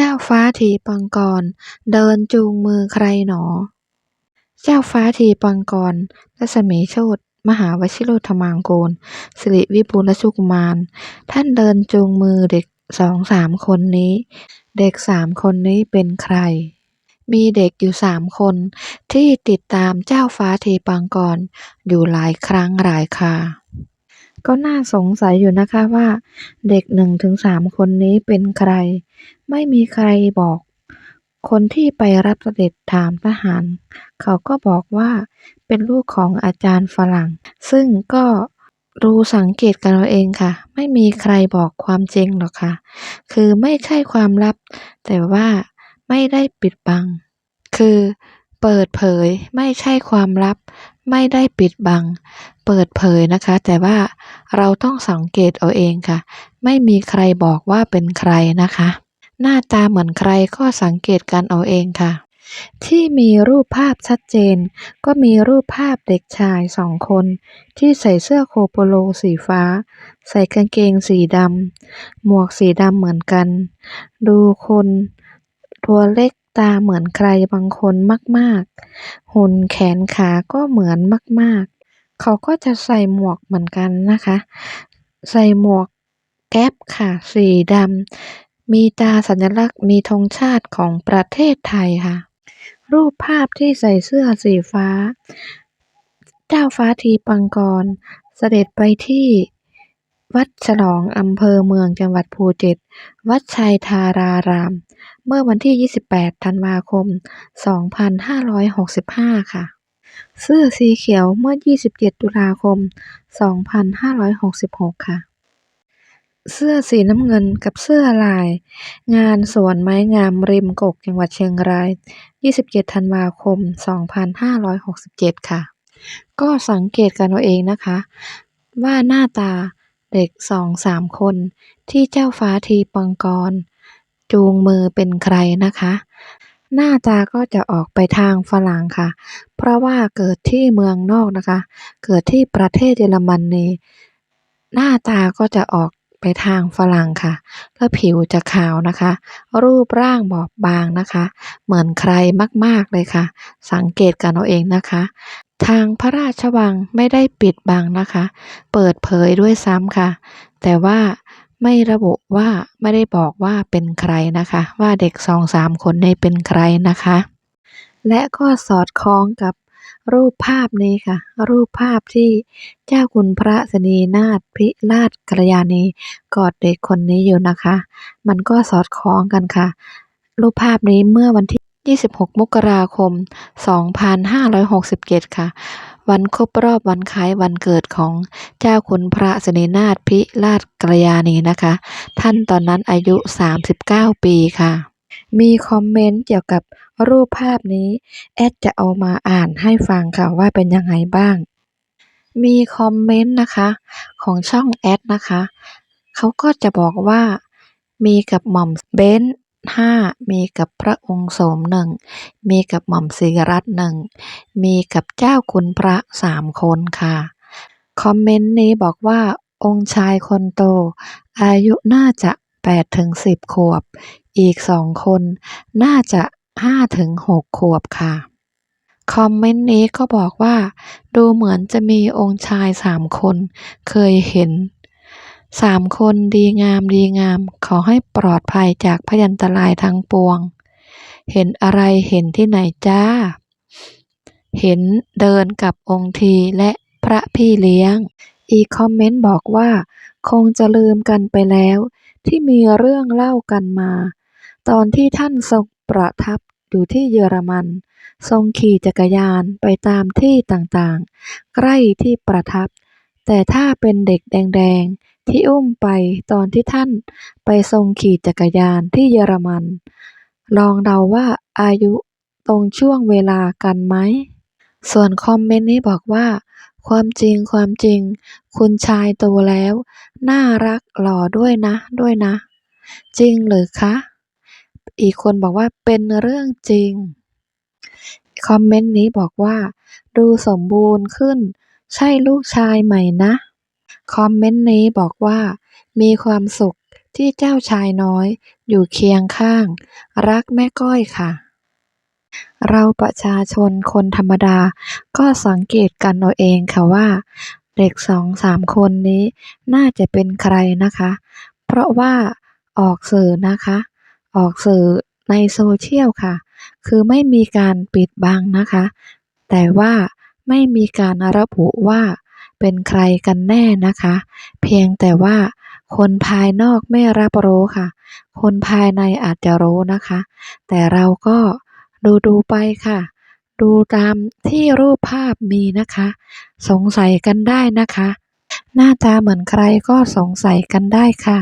จ้าฟ้าถีปังกร เดินจูงมือใครหนอ เจ้าฟ้าถีปังกรรัศมีโชตมหาวชิโรธมางกูลสิริวิบูลสุกุมาร ท่านเดินจูงมือเด็กสองสามคนนี้ เด็กสามคนนี้เป็นใคร มีเด็กอยู่สามคนที่ติดตามเจ้าฟ้าทีปังกรอยู่หลายครั้งหลายคา ก็น่าสงสัยอยู่นะคะว่า เด็กหนึ่งถึงสามคนนี้เป็นใคร ไม่มีใครบอก คนที่ไปรับเสด็จถามทหาร เขาก็บอกว่าเป็นลูกของอาจารย์ฝรั่ง ซึ่งก็รู้สังเกตกันเอาเองค่ะ ไม่มีใครบอกความจริงหรอกค่ะ คือไม่ใช่ความลับ แต่ว่าไม่ได้ปิดบัง คือเปิดเผยไม่ใช่ความลับ ไม่ได้ปิดบัง เปิดเผยนะคะ แต่ว่าเราต้องสังเกตเอาเองค่ะ ไม่มีใครบอกว่าเป็นใครนะคะ หน้าตาเหมือนใครก็สังเกตกันเอาเองค่ะ ที่มีรูปภาพชัดเจน ก็มีรูปภาพเด็กชายสองคน ที่ใส่เสื้อโคโปโลสีฟ้า ใส่กางเกงสีดำหมวกสีดำเหมือนกัน ดูคนตัวเล็กตาเหมือนใครบางคนมาก ๆ หุ่นแขนขาก็เหมือนมาก ๆ เขาก็จะใส่หมวกเหมือนกันนะคะ ใส่หมวกแก๊ปค่ะ สีดำ มีตาสัญลักษณ์ มีธงชาติของประเทศไทยค่ะ รูปภาพที่ใส่เสื้อสีฟ้า เจ้าฟ้าทีปังกร เสด็จไปที่วัดฉลองอำเภอเมืองจังหวัดภูเก็ต วัดชัยธาราราม เมื่อวันที่ 28 ธันวาคม 2565 ค่ะ เสื้อสีเขียวเมื่อ27ตุลาคม2566ค่ะ เสื้อสีน้ำเงินกับเสื้อลาย งานสวนไม้งามริมกกจังหวัดเชียงราย27ธันวาคม2567ค่ะ ก็สังเกตกันเอาเองนะคะ ว่าหน้าตาเด็กสองสามคนที่เจ้าฟ้าทีปังกร จูงมือเป็นใครนะคะ หน้าตาก็จะออกไปทางฝรั่งค่ะ เพราะว่าเกิดที่เมืองนอกนะคะ เกิดที่ประเทศเยอรมนนีหน้าตาก็จะออกไปทางฝรั่งค่ะ แล้วผิวจะขาวนะคะ รูปร่างบอบบางนะคะ เหมือนใครมากๆเลยค่ะ สังเกตกันเอาเองนะคะ ทางพระราชวังไม่ได้ปิดบังนะคะ เปิดเผยด้วยซ้ำค่ะ แต่ว่า ไม่ระบุว่าไม่ได้บอกว่าเป็นใครนะคะ ว่าเด็กสองสามคนในเป็นใครนะคะ และก็สอดคล้องกับรูปภาพนี้ค่ะ รูปภาพที่เจ้าคุณพระศนีนาถพิราชกัลยาณีกอดเด็กคนนี้อยู่นะคะ มันก็สอดคล้องกันค่ะ รูปภาพนี้เมื่อวันที่ 26 มกราคม 2567 ค่ะ วันครบรอบวันคล้ายวันเกิดของเจ้าคุณพระศนีนาถพิราชกัลยาณีนะคะ ท่านตอนนั้นอายุ 39 ปีค่ะ มีคอมเมนต์เกี่ยวกับรูปภาพนี้ แอดจะเอามาอ่านให้ฟังค่ะว่าเป็นยังไงบ้าง มีคอมเมนต์นะคะของช่องแอดนะคะ เขาก็จะบอกว่ามีกับหม่อมเบน ห้า มีกับพระองค์โสมหนึ่ง มีกับหม่อมศรีรัตน์หนึ่ง มีกับเจ้าคุณพระสามคนค่ะ คอมเมนต์นี้บอกว่า องค์ชายคนโต อายุน่าจะ8ถึง10ขวบ อีกสองคน น่าจะ5ถึง6ขวบค่ะ คอมเมนต์นี้ก็บอกว่า ดูเหมือนจะมีองค์ชายสามคน เคยเห็น สามคนดีงามดีงาม ขอให้ปลอดภัยจากพยันตรายทั้งปวง เห็นอะไรเห็นที่ไหนจ้า เห็นเดินกับองค์ทีและพระพี่เลี้ยง อีคอมเมนต์บอกว่า คงจะลืมกันไปแล้ว ที่มีเรื่องเล่ากันมา ตอนที่ท่านทรงประทับอยู่ที่เยอรมัน ทรงขี่จักรยานไปตามที่ต่างๆ ใกล้ที่ประทับ แต่ถ้าเป็นเด็กแดงๆ ที่อุ้มไปตอนที่ท่านไปทรงขี่จักรยานที่เยอรมัน ลองเดาว่าอายุตรงช่วงเวลากันไหม ส่วนคอมเมนต์นี้บอกว่า ความจริงความจริง คุณชายโตแล้ว น่ารักหล่อด้วยนะ ด้วยนะ จริงหรือคะ อีกคนบอกว่าเป็นเรื่องจริง คอมเมนต์นี้บอกว่า ดูสมบูรณ์ขึ้น ใช่ลูกชายใหม่นะ คอมเมนต์นี้บอกว่า มีความสุขที่เจ้าชายน้อยอยู่เคียงข้าง รักแม่ก้อยค่ะ เราประชาชนคนธรรมดาก็สังเกตกันเอาเองค่ะว่า เด็กสองสามคนนี้น่าจะเป็นใครนะคะ เพราะว่าออกสื่อนะคะ ออกสื่อในโซเชียลค่ะ คือไม่มีการปิดบังนะคะ แต่ว่าไม่มีการระบุว่า เป็นใครกันแน่นะคะ เพียงแต่ว่าคนภายนอกไม่รับรู้ค่ะ คนภายในอาจจะรู้นะคะ แต่เราก็ดูดูๆไปค่ะ ดูตามที่รูปภาพมีนะคะ สงสัยกันได้นะคะ หน้าตาเหมือนใครก็สงสัยกันได้ค่ะ